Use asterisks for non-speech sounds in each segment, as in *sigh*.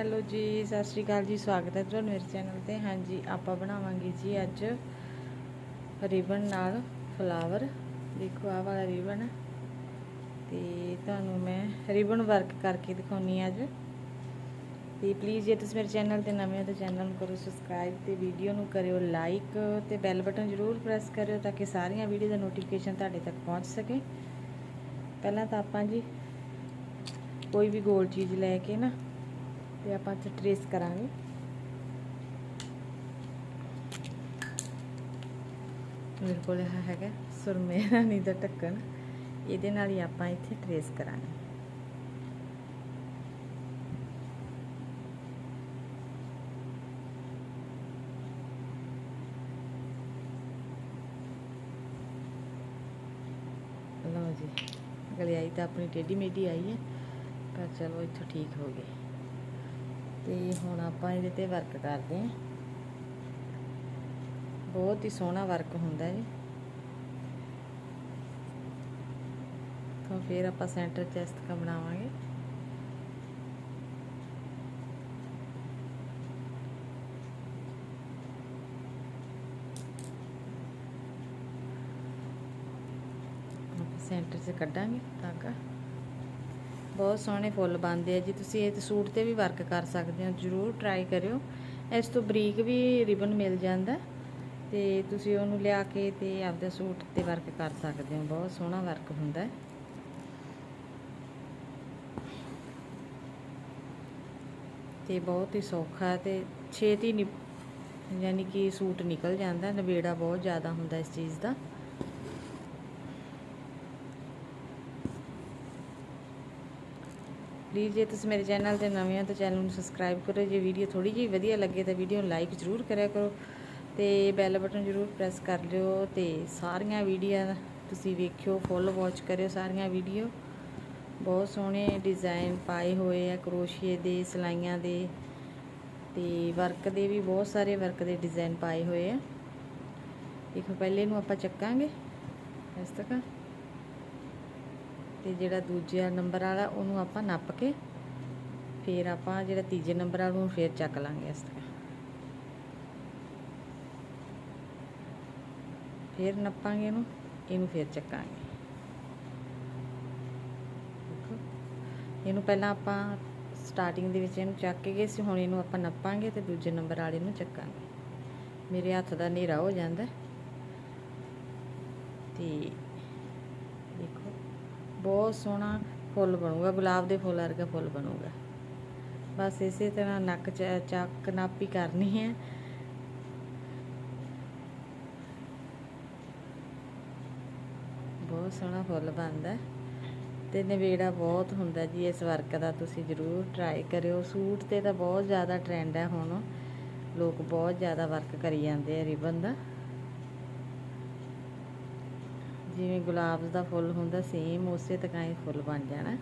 Hello ਜੀ, ਸਤਿ ਸ਼੍ਰੀ ਅਕਾਲ ਜੀ, ਸਵਾਗਤ ਹੈ ਤੁਹਾਨੂੰ ਮੇਰੇ ਚੈਨਲ ਤੇ। ਹਾਂਜੀ, ਆਪਾਂ ਬਣਾਵਾਂਗੇ ਜੀ ਅੱਜ ਰਿਬਨ ਨਾਲ ਫਲਾਵਰ। ਦੇਖੋ, ਆਹ ਵਾਲਾ ਰਿਬਨ। ਤੇ ਤੁਹਾਨੂੰ ਮੈਂ ਰਿਬਨ ਵਰਕ ਕਰਕੇ ਦਿਖਾਉਣੀ ਅੱਜ। ਤੇ ਪਲੀਜ਼ ਜੇ ਤੁਸੀਂ ਮੇਰੇ ਚੈਨਲ ਤੇ ਨਵੇਂ ਹੋ ਤਾਂ ਚੈਨਲ ਨੂੰ ਕਰੋ ਸਬਸਕ੍ਰਾਈਬ ਤੇ ਵੀਡੀਓ ਨੂੰ ਕਰਿਓ ਲਾਈਕ ਤੇ ਬੈਲ ਬਟਨ ਜ਼ਰੂਰ ਪ੍ਰੈਸ ਕਰਿਓ ਤਾਂ ਕਿ ਸਾਰੀਆਂ ਵੀਡੀਓ ਦਾ ਨੋਟੀਫਿਕੇਸ਼ਨ ਤੁਹਾਡੇ ਤੱਕ ਪਹੁੰਚ ਸਕੇ। ਪਹਿਲਾਂ ਤਾਂ ਆਪਾਂ ਜੀ ਕੋਈ ਵੀ ਗੋਲ ਚੀਜ਼ ਲੈ ਕੇ ਨਾ ਤੇ ਆਪਾਂ ਇੱਥੇ ਟ੍ਰੇਸ ਕਰਾਂਗੇ। ਮੇਰੇ ਕੋਲ ਇਹ ਹੈਗਾ ਸੁਰਮੇ ਰਾਣੀ *laughs* ਦਾ ਢੱਕਣ। ਇਹਦੇ ਨਾਲ ਹੀ ਆਪਾਂ ਇੱਥੇ ਟ੍ਰੇਸ ਕਰਾਂਗੇ। ਲਓ ਜੀ ਗਲਿਆਈ ਤਾਂ ਆਪਣੀ ਟੇਢੀ ਮੇਢੀ ਆਈ ਹੈ, ਪਰ ਚਲੋ ਇੱਥੋਂ ਠੀਕ ਹੋ ਗਏ। ਤੇ ਹੁਣ ਆਪਾਂ ਇਹਦੇ ਤੇ ਵਰਕ ਕਰਦੇ ਹਾਂ। ਬਹੁਤ ਹੀ ਸੋਹਣਾ ਵਰਕ ਹੁੰਦਾ ਜੀ ਤਾਂ ਫਿਰ ਆਪਾਂ ਸੈਂਟਰ ਚੈਸਟ ਕਾ ਬਣਾਵਾਂਗੇ। ਸੈਂਟਰ 'ਚ ਕੱਢਾਂਗੇ ਧਾਗਾ ਬਹੁਤ ਸੋਹਣੇ ਫੁੱਲ ਬਣਦੇ ਆ ਜੀ। ਤੁਸੀਂ ਇਹ ਸੂਟ ਤੇ ਵੀ ਵਰਕ ਕਰ ਸਕਦੇ ਹੋ, ਜਰੂਰ ਟਰਾਈ ਕਰਿਓ। ਇਸ ਤੋਂ ਬਰੀਕ ਵੀ ਰਿਬਨ ਮਿਲ ਜਾਂਦਾ ਤੇ ਤੁਸੀਂ ਉਹਨੂੰ ਲਿਆ ਕੇ ਤੇ ਆਪਦੇ ਸੂਟ ਤੇ ਵਰਕ ਕਰ ਸਕਦੇ ਹੋ। ਬਹੁਤ ਸੋਹਣਾ ਵਰਕ ਹੁੰਦਾ ਹੈ। ਤੇ ਬਹੁਤ ਹੀ ਸੌਖਾ ਤੇ ਛੇਤੀ ਨਹੀਂ ਯਾਨੀ ਕਿ ਸੂਟ ਨਿਕਲ ਜਾਂਦਾ ਨਵੇੜਾ ਬਹੁਤ ਜ਼ਿਆਦਾ ਹੁੰਦਾ ਇਸ ਚੀਜ਼ ਦਾ। ਪਲੀਜ਼ ਜੇ ਤੁਸੀਂ ਮੇਰੇ ਚੈਨਲ ਤੇ ਨਵੇਂ ਹੋ ਤਾਂ ਚੈਨਲ ਨੂੰ ਸਬਸਕ੍ਰਾਈਬ ਕਰੋ, ਜੇ ਵੀਡੀਓ ਥੋੜੀ ਜਿਹੀ ਵਧੀਆ ਲੱਗੇ ਤਾਂ ਵੀਡੀਓ ਨੂੰ ਲਾਈਕ ਜ਼ਰੂਰ ਕਰਿਆ ਕਰੋ ਤੇ ਬੈਲ ਬਟਨ ਜ਼ਰੂਰ ਪ੍ਰੈਸ ਕਰ ਲਿਓ ਤੇ ਸਾਰੀਆਂ ਵੀਡੀਓ ਤੁਸੀਂ ਵੇਖਿਓ ਫੁੱਲ ਵਾਚ ਕਰਿਓ ਸਾਰੀਆਂ ਵੀਡੀਓ ਬਹੁਤ ਸੋਹਣੇ ਡਿਜ਼ਾਈਨ ਪਾਏ ਹੋਏ ਆ ਕਰੋਸ਼ੀਏ ਦੇ, ਸਲਾਈਆਂ ਦੇ ਤੇ ਵਰਕ ਦੇ ਵੀ ਬਹੁਤ ਸਾਰੇ ਵਰਕ ਦੇ ਡਿਜ਼ਾਈਨ ਪਾਏ ਹੋਏ ਆ। ਦੇਖੋ ਪਹਿਲੇ ਨੂੰ ਆਪਾਂ ਚੱਕਾਂਗੇ, ਇਸ ਤਰ੍ਹਾਂ। ਤੇ ਜਿਹੜਾ ਦੂਜਾ ਨੰਬਰ ਵਾਲਾ, ਉਹਨੂੰ ਆਪਾਂ ਨੱਪ ਕੇ ਫਿਰ ਆਪਾਂ ਜਿਹੜਾ ਤੀਜੇ ਨੰਬਰ ਵਾਲਾ ਨੂੰ ਫਿਰ ਚੱਕ ਲਾਂਗੇ ਇਸ ਤਰ੍ਹਾਂ। ਫਿਰ ਨੱਪਾਂਗੇ ਇਹਨੂੰ ਇਹਨੂੰ ਫਿਰ ਚੱਕਾਂਗੇ। ਇਹਨੂੰ ਪਹਿਲਾਂ ਆਪਾਂ ਸਟਾਰਟਿੰਗ ਦੇ ਵਿੱਚ ਇਹਨੂੰ ਚੱਕ ਕੇ ਗਏ ਸੀ, ਹੁਣ ਇਹਨੂੰ ਆਪਾਂ ਨੱਪਾਂਗੇ ਤੇ ਦੂਜੇ ਨੰਬਰ ਵਾਲੇ ਨੂੰ ਚੱਕਾਂਗੇ। ਮੇਰੇ ਹੱਥ ਦਾ ਹਨੇਰਾ ਹੋ ਜਾਂਦਾ। ਤੇ ਬਹੁਤ ਸੋਹਣਾ ਫੁੱਲ ਬਣੂਗਾ, ਗੁਲਾਬ ਦੇ ਫੁੱਲ ਵਰਗਾ ਫੁੱਲ ਬਣੂਗਾ। ਬਸ ਇਸੇ ਤਰ੍ਹਾਂ ਨੱਕ ਚ, ਚੱਕ ਨਾਪੀ ਕਰਨੀ ਹੈ। ਬਹੁਤ ਸੋਹਣਾ ਫੁੱਲ ਬਣਦਾ। ਤੇ ਨਵੇੜਾ ਬਹੁਤ ਹੁੰਦਾ ਜੀ, ਇਸ ਵਰਕ ਦਾ ਤੁਸੀਂ ਜ਼ਰੂਰ ਟਰਾਈ ਕਰਿਓ। ਸੂਟ ਤੇ ਤਾਂ ਬਹੁਤ ਜ਼ਿਆਦਾ ਟ੍ਰੈਂਡ ਹੈ ਹੁਣ। ਲੋਕ ਬਹੁਤ ਜ਼ਿਆਦਾ ਵਰਕ ਕਰੀ ਜਾਂਦੇ ਆ ਰਿਬਨ ਦਾ। ਜਿਵੇਂ ਗੁਲਾਬ ਦਾ ਫੁੱਲ ਹੁੰਦਾ ਸੇਮ ਉਸੇ ਤਰ੍ਹਾਂ ਹੀ ਫੁੱਲ ਬਣ ਜਾਣਾ।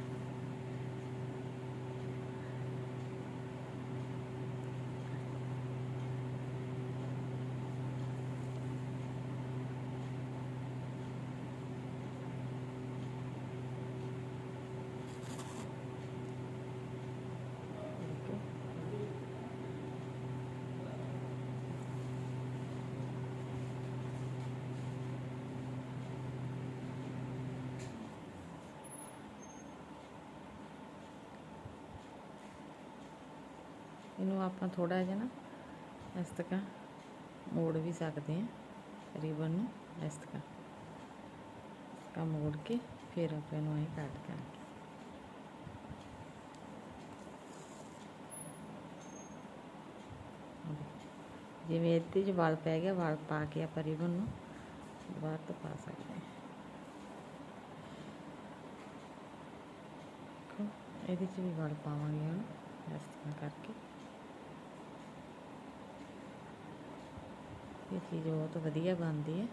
ਇਹਨੂੰ ਆਪਾਂ ਥੋੜਾ ਜਿਹਾ ਨਾ ਇਸ ਤਰ੍ਹਾਂ ਮੋੜ ਵੀ ਸਕਦੇ ਹਾਂ, ਰਿਬਨ ਨੂੰ ਇਸ ਤਰ੍ਹਾਂ। ਕਾ ਮੋੜ ਕੇ ਫਿਰ ਆਪਾਂ ਇਹਨੂੰ ਐਂ ਕੱਟ ਕਰਾਂਗੇ। ਜਿਵੇਂ ਇੱਥੇ ਚ ਵਾਲ ਪੈ ਗਿਆ, ਵਾਲ ਪਾ ਕੇ ਆਪਾਂ ਰਿਬਨ ਨੂੰ ਦੁਬਾਰਾ ਤੋਂ ਪਾ ਸਕਦੇ ਹਾਂ। ਇਹਦੇ ਚ ਵੀ ਵਾਲ ਪਾਵਾਂਗੇ ਹੁਣ ਇਸ ਤਰ੍ਹਾਂ ਕਰਕੇ। ਇਹ ਚੀਜ਼ ਬਹੁਤ ਵਧੀਆ ਬਣਦੀ ਹੈ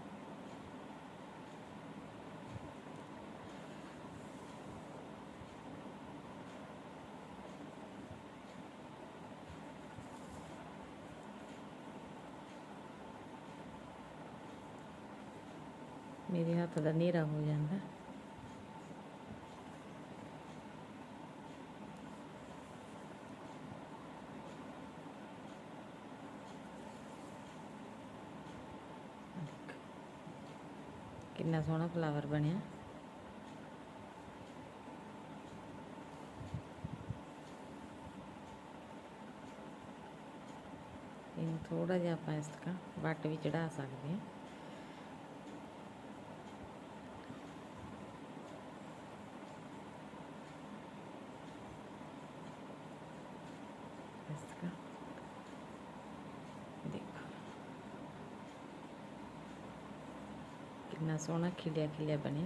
ਮੇਰੇ ਹੱਥ ਦਾ ਹਨੇਰਾ ਹੋ ਜਾਂਦਾ। ਕਿੰਨਾ ਸੋਹਣਾ ਫਲਾਵਰ ਬਣਿਆ। ਇਹਨੂੰ ਥੋੜਾ ਜਿਹਾ ਆਪਾਂ ਇਸ ਤਰ੍ਹਾਂ ਵੱਟ ਵੀ ਚੜਾ ਸਕਦੇ ਹਾਂ। ਇਸ ਤਰ੍ਹਾਂ। कितना सोना खिलिया खिलिया बने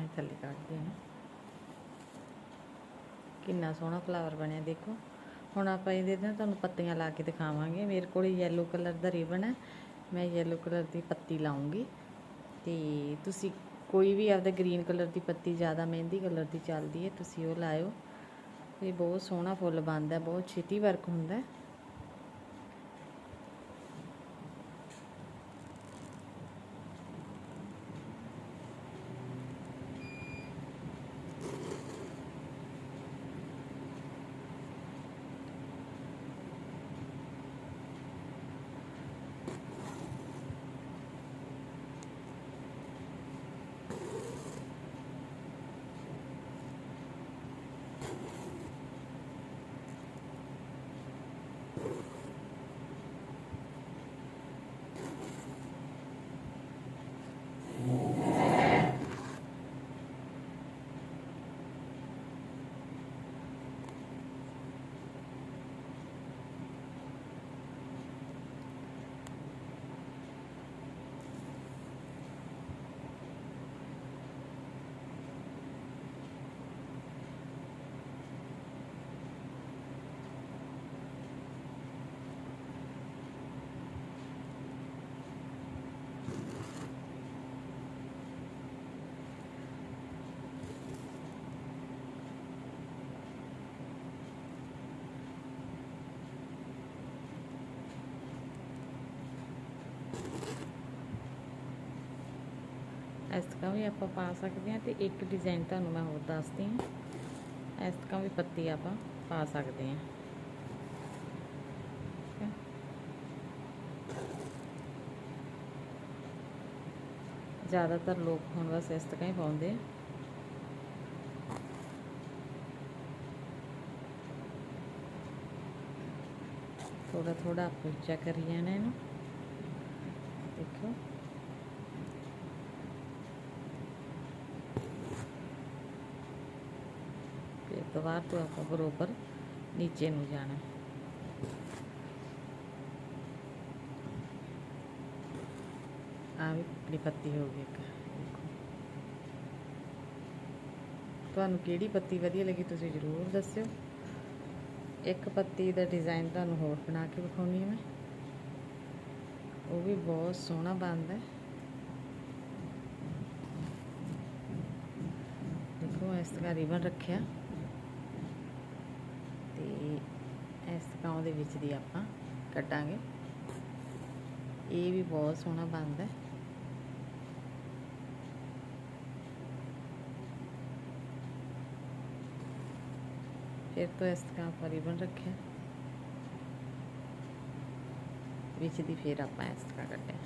ਐਂ ਥੱਲੇ ਕੱਢ ਦੇਣਾ ਕਿੰਨਾ ਸੋਹਣਾ ਫਲਾਵਰ ਬਣਿਆ, ਦੇਖੋ। ਹੁਣ ਆਪਾਂ ਇਹਦੇ ਨਾਲ ਤੁਹਾਨੂੰ ਪੱਤੀਆਂ ਲਾ ਕੇ ਦਿਖਾਵਾਂਗੇ। ਮੇਰੇ ਕੋਲ ਯੈਲੋ ਕਲਰ ਦਾ ਰਿਬਨ ਹੈ। ਮੈਂ ਯੈਲੋ ਕਲਰ ਦੀ ਪੱਤੀ ਲਾਉਂਗੀ। ਤੇ ਤੁਸੀਂ ਕੋਈ ਵੀ ਆਪਦਾ ਗ੍ਰੀਨ ਕਲਰ ਦੀ ਪੱਤੀ, ਜ਼ਿਆਦਾ ਮਹਿੰਦੀ ਕਲਰ ਦੀ ਚੱਲਦੀ ਹੈ, ਤੁਸੀਂ ਉਹ ਲਾਇਓ। ਇਹ ਬਹੁਤ ਸੋਹਣਾ ਫੁੱਲ ਬਣਦਾ ਬਹੁਤ ਛੇਤੀ ਵਰਕ ਹੁੰਦਾ ਇਸ ਤਰ੍ਹਾਂ ਵੀ ਆਪਾਂ ਪਾ ਸਕਦੇ ਹਾਂ ਤੇ ਇੱਕ ਡਿਜ਼ਾਈਨ ਤੁਹਾਨੂੰ ਮੈਂ ਹੋਰ ਦੱਸਦੀ ਹਾਂ। ਇਸ ਤਰ੍ਹਾਂ ਵੀ ਪੱਤੀ ਆਪਾਂ ਪਾ ਸਕਦੇ ਹਾਂ। ਜ਼ਿਆਦਾਤਰ ਲੋਕ ਹੁਣ ਬਸ ਇਸ ਤਰ੍ਹਾਂ ਹੀ ਪਾਉਂਦੇ ਆ। ਥੋੜਾ ਥੋੜਾ ਆਪਾਂ ਉੱਚਾ ਕਰੀ ਜਾਣਾ ਇਹਨੂੰ। ਦੇਖੋ ਫਿਰ ਦੁਬਾਰਾ ਤੋਂ ਆਪਾਂ ਬਰੋਬਰ ਨੀਚੇ ਨੂੰ ਜਾਣਾ। ਆ ਵੀ ਪਤਲੀ ਪੱਤੀ ਹੋ ਗਈ ਇੱਕ। ਤੁਹਾਨੂੰ ਕਿਹੜੀ ਪੱਤੀ ਵਧੀਆ ਲੱਗੀ ਤੁਸੀਂ ਜ਼ਰੂਰ ਦੱਸਿਓ। ਇੱਕ ਪੱਤੀ ਦਾ ਡਿਜ਼ਾਈਨ ਤੁਹਾਨੂੰ ਹੋਰ ਬਣਾ ਕੇ ਵਿਖਾਉਣੀ ਮੈਂ। ਉਹ ਵੀ ਬਹੁਤ ਸੋਹਣਾ ਬਣਦਾ। ਹੈ ਦੇਖੋ, ਇਸ ਤਰ੍ਹਾਂ ਰਿਬਨ ਰੱਖਿਆ ਤੇ ਇਸ ਤਰ੍ਹਾਂ ਉਹਦੇ ਵਿੱਚ ਦੀ ਆਪਾਂ ਕੱਢਾਂਗੇ ਇਹ ਵੀ ਬਹੁਤ ਸੋਹਣਾ ਬਣਦਾ। ਫਿਰ ਤੋਂ ਇਸ ਤਰ੍ਹਾਂ ਆਪਾਂ ਰਿਬਨ ਰੱਖਿਆ। ਵਿੱਚ ਦੀ ਫਿਰ ਆਪਾਂ ਇਸ ਤਰ੍ਹਾਂ ਕੱਢਿਆ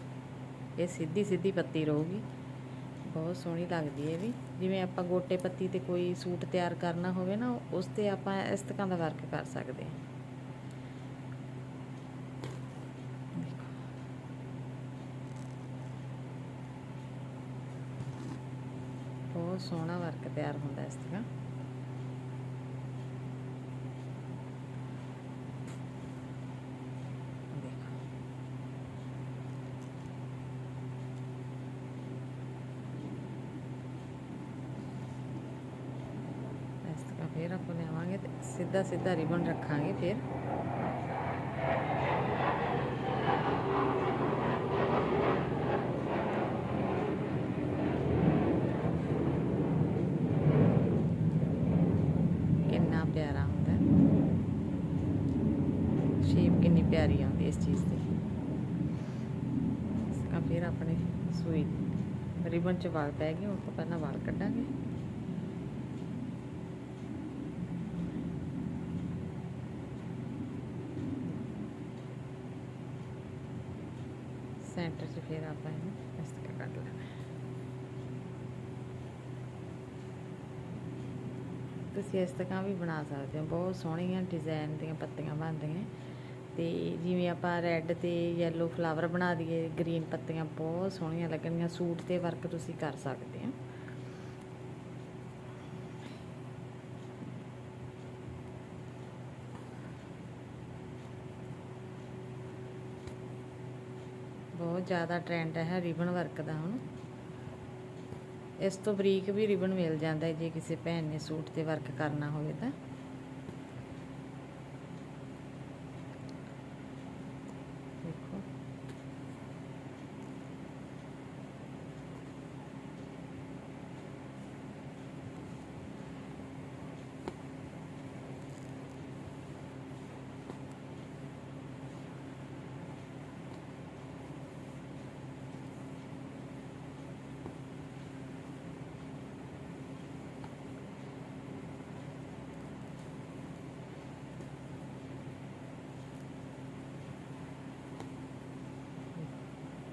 ਇਹ ਸਿੱਧੀ ਸਿੱਧੀ ਪੱਤੀ ਰਹੂਗੀ। ਬਹੁਤ ਸੋਹਣੀ ਲੱਗਦੀ ਹੈ ਵੀ। ਜਿਵੇਂ ਆਪਾਂ ਗੋਟੇ ਪੱਤੀ ਤੇ ਕੋਈ ਸੂਟ ਤਿਆਰ ਕਰਨਾ ਹੋਵੇ ਨਾ, ਉਸ ਤੇ ਆਪਾਂ ਇਸ ਤਰ੍ਹਾਂ ਦਾ ਵਰਕ ਕਰ ਸਕਦੇ ਹਾਂ। ਸੋਹਣਾ ਵਰਕ ਤਿਆਰ ਹੁੰਦਾ ਇਸ ਤਰ੍ਹਾਂ। ਇਸ ਤਰ੍ਹਾਂ ਫਿਰ ਆਪਾਂ ਲੈਵਾਂਗੇ ਤੇ ਸਿੱਧਾ ਸਿੱਧਾ ਰਿਬਨ ਰੱਖਾਂਗੇ ਫੇਰ। ਇਸ ਚੀਜ਼ ਦੀ ਇਸ ਫਿਰ ਆਪਣੇ ਸੂਈ ਰਿਬਨ ਚ ਵਾਲ ਪੈ ਗਏ, ਉਹ ਤੋਂ ਪਹਿਲਾਂ ਵਾਲ ਕੱਢਾਂਗੇ। ਸੈਂਟਰ 'ਚ ਫਿਰ ਆਪਾਂ ਇਹਨੂੰ ਇਸ ਤਰ੍ਹਾਂ ਕੱਢ ਲੈਣਾ। ਤੁਸੀਂ ਇਸ ਤਰ੍ਹਾਂ ਵੀ ਬਣਾ ਸਕਦੇ ਹੋ। ਬਹੁਤ ਸੋਹਣੀਆਂ ਡਿਜ਼ਾਈਨ ਦੀਆਂ ਪੱਤੀਆਂ ਬਣਦੀਆਂ। ਤੇ ਜਿਵੇਂ ਆਪਾਂ ਰੈੱਡ ਤੇ ਯੈਲੋ ਫਲਾਵਰ ਬਣਾ ਦਈਏ ਗ੍ਰੀਨ ਪੱਤੀਆਂ ਬਹੁਤ ਸੋਹਣੀਆਂ ਲੱਗਣਗੀਆਂ, ਸੂਟ ਤੇ ਵਰਕ ਤੁਸੀਂ ਕਰ ਸਕਦੇ ਹੋ ਬਹੁਤ ਜ਼ਿਆਦਾ ਟ੍ਰੈਂਡ ਹੈ ਰਿਬਨ ਵਰਕ ਦਾ ਹੁਣ। ਇਸ ਤੋਂ ਬਰੀਕ ਵੀ ਰਿਬਨ ਮਿਲ ਜਾਂਦਾ ਹੈ ਜੇ ਕਿਸੇ ਭੈਣ ਨੇ ਸੂਟ ਤੇ ਵਰਕ ਕਰਨਾ ਹੋਵੇ ਤਾਂ ਦੇਖੋ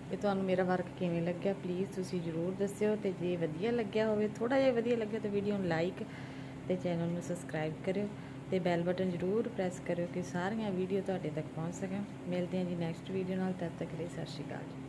ਕਿ ਤੁਹਾਨੂੰ ਮੇਰਾ ਵਰਕ ਕਿਵੇਂ ਲੱਗਿਆ ਪਲੀਜ਼ ਤੁਸੀਂ ਜਰੂਰ ਦੱਸਿਓ ਤੇ ਜੇ ਵਧੀਆ ਲੱਗਿਆ ਹੋਵੇ ਥੋੜਾ ਜਿਹਾ ਵਧੀਆ ਲੱਗਿਆ ਤਾਂ ਵੀਡੀਓ ਨੂੰ ਲਾਈਕ ਤੇ ਚੈਨਲ ਨੂੰ ਸਬਸਕ੍ਰਾਈਬ ਕਰਿਓ ਤੇ ਬੈਲ ਬਟਨ ਜਰੂਰ ਪ੍ਰੈਸ ਕਰਿਓ ਕਿ ਸਾਰੀਆਂ ਵੀਡੀਓ ਤੁਹਾਡੇ ਤੱਕ ਪਹੁੰਚ ਸਕਣ। ਮਿਲਦੇ ਹਾਂ ਜੀ ਨੈਕਸਟ ਵੀਡੀਓ ਨਾਲ, ਤਦ ਤੱਕ ਲਈ ਸਤਿ ਸ਼੍ਰੀ ਅਕਾਲ ਜੀ।